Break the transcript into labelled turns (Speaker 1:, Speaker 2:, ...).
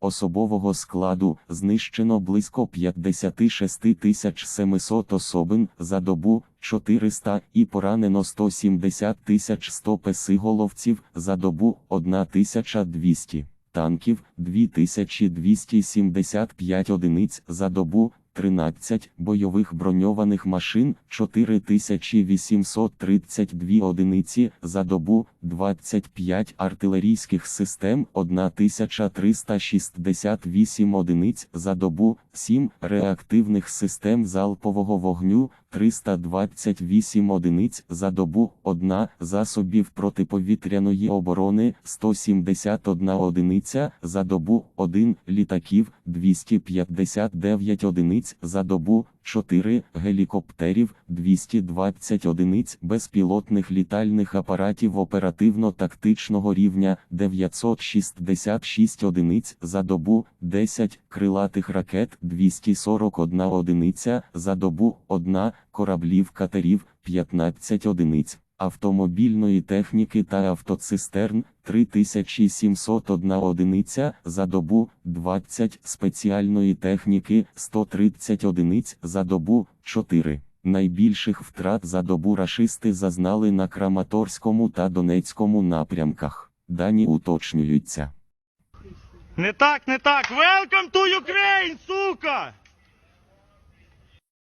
Speaker 1: Особового складу знищено близько 56 700 особин за добу 400 і поранено 170 100 песиголовців за добу 1200 танків 2275 одиниць за добу 13 бойових броньованих машин 4832 одиниці за добу, 25 артилерійських систем 1368 одиниць за добу, 7 реактивних систем залпового вогню 328 одиниць за добу, 1 засобів протиповітряної оборони 171 одиниця за добу, 1 літаків 259 одиниць за добу, 4 гелікоптерів, 220 одиниць безпілотних літальних апаратів оперативно-тактичного рівня, 966 одиниць за добу, 10 крилатих ракет, 241 одиниця за добу, 1 кораблів катерів, 15 одиниць. Автомобільної техніки та автоцистерн 3701 одиниця за добу, 20 спеціальної техніки 130 одиниць за добу, 4. Найбільших втрат за добу рашисти зазнали на Краматорському та Донецькому напрямках. Дані уточнюються.
Speaker 2: Не так, не так. Welcome to